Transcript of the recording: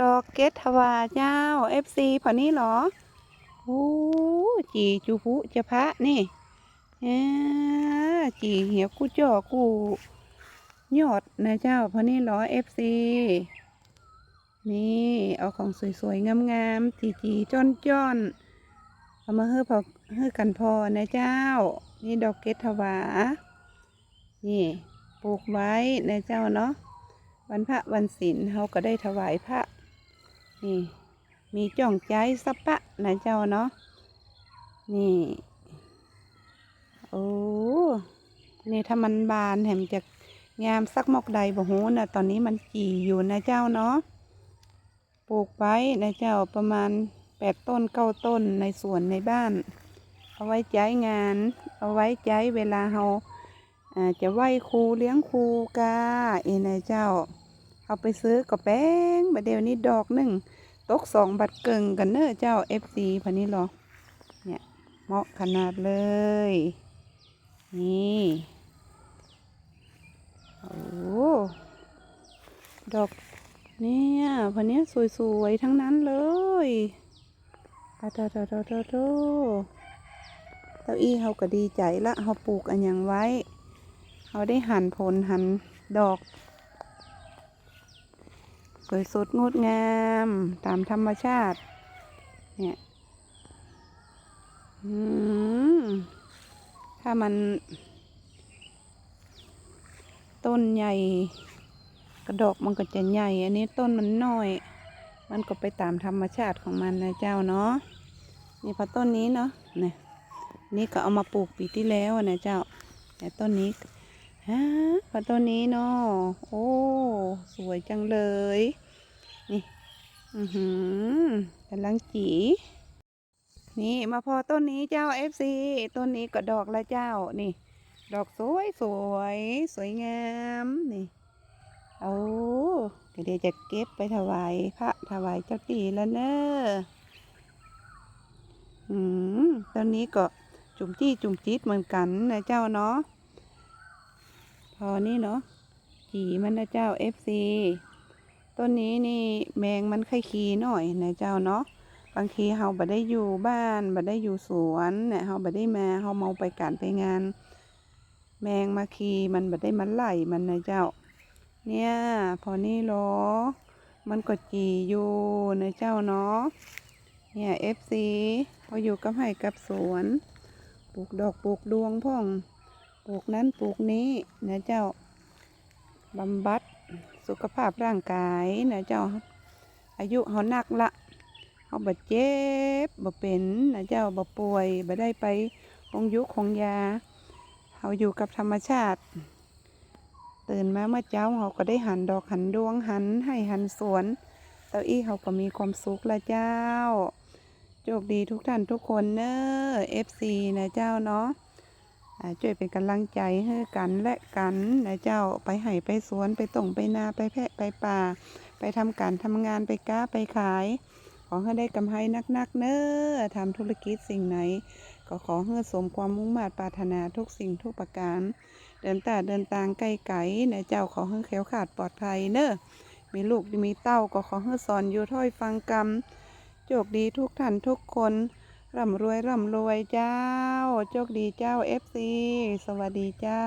ดอกเกตทวาเจ้าเอฟซีพอนี้หรอโอ้จีจูพุจะพระนี่เออจีเหี่ยวกูจ่อกูยอดนะเจ้าพอนี้หรอเอฟซีนี่เอาของสวยๆงามๆจีจีจ้อนจ้อนเอามาเฮ้อพอเฮ้อกันพอนะเจ้า นี่ดอกเกตทวานี่ปลูกไว้นะเจ้าเนาะวันพระวันศีลเขาก็ได้ถวายพระ นี่ มีจ่องใจสัปปะนะเจ้าเนาะ นี่ โอ้ นี่ถ้ามันบานแถมจะงามสักมอกใดบ่ฮู้นะตอนนี้มันจี่อยู่นะเจ้าเนาะ ปลูกไว้นะเจ้าประมาณแปดต้นเก้าต้นในสวนในบ้าน เอาไว้ใจงาน เอาไว้ใจเวลาเราจะไหว้ครูเลี้ยงครูกาเอ็นะเจ้า เอาไปซื้อก็แป้งบัดเดี๋ยวนี้ดอกหนึ่ง ตกสองบัตรเกิงกันเนอะเจ้า FC พันนี้หรอเนี่ยเหมาะขนาดเลย นี่โอ้ดอกเนี่ยพันนี้สวยๆทั้งนั้นเลยอาตาตาตาตาโตเต้าอี้เขาก็ดีใจละเขาปลูกอันยังไว้เขาได้หั่นผลหั่นดอก สวยสดงดงามตามธรรมชาติ เนี่ยอืมถ้ามัน ต้นใหญ่ กระดอกมันก็จะใหญ่ อันนี้ต้นมันน้อย มันก็ไปตามธรรมชาติของมันนะเจ้าเนาะนี่พอต้นนี้เนาะเนี่ยนี่ก็เอามาปลูกปีที่แล้วนะเจ้า แต่ต้นนี้ ฮะพอต้นนี้เนาะโอ้ สวยจังเลย นี่ อือหือกำลังจี นี่มาพอต้นนี้เจ้าเอฟซีต้นนี้ก็ดอกละเจ้า นี่ ดอกสวยสวย สวยงาม นี่เอาเดี๋ยวจะเก็บไปถวายพระถวายเจ้าตีแล้วเนอะอืม ต้นนี้ก็จุ่มจี้จุ่มจิตเหมือนกันนะเจ้าเนาะ อนี่เนาะจีมันนะเจ้าเอฟซีต้นนี้นี่แมงมันไข่ขีหน่อยนะเจ้าเนาะบางทีเฮาบ่ได้อยู่บ้านบ่ได้อยู่สวนเนี่ยเฮาบ่ได้มาเฮาเมาไปการไปงาน แมงมาขีมันบ่ได้มันไล่มันนะเจ้า เนี่ยพอนี่หรอมันก็จีอยู่นะเจ้าเนาะเนี่ยเอฟซีพออยู่กับไห่กับสวน ปลูกดอกปลูกดวงพ่อง ปลูกนั้นปลูกนี้นะเจ้าบำบัดสุขภาพร่างกายนะเจ้า อายุเขานักละเขาบาดเจ็บบ่เป็นนะเจ้าบ่ป่วยบ่ได้ไปคงยุคงยาเขาอยู่กับธรรมชาติ ตื่นมาเมื่อเจ้าเขาก็ได้หันดอกหันดวงหันให้หันสวนเต้าอี้เขาก็มีความสุขละเจ้าโชคดีทุกท่านทุกคนเนอะ FC นะเจ้าเนาะ ช่วยเป็นกำลังใจให้กันและกันนะเจ้าไปไห่ไปสวนไปต่งไปนาไปแพะไปป่า ไปทำการทำงานไปก้าไปขาย ขอให้ได้กำไรนักๆเนอะทำธุรกิจสิ่งไหน ก็ขอให้สมความมุ่งมา่ปรารถนาทุกสิ่งทุกประการ เดินตาเดินตางไกลไก่นะเจ้าขอให้แขล้วขาดปลอดภัยเนอะมีลูกมีเต้าก็ขอให้สอนอยู่ถ้อยฟังกรรมโชคดีทุกท่านทุกคน ร่ำรวยร่ำรวยเจ้า โชคดีเจ้าเอฟซีสวัสดีเจ้า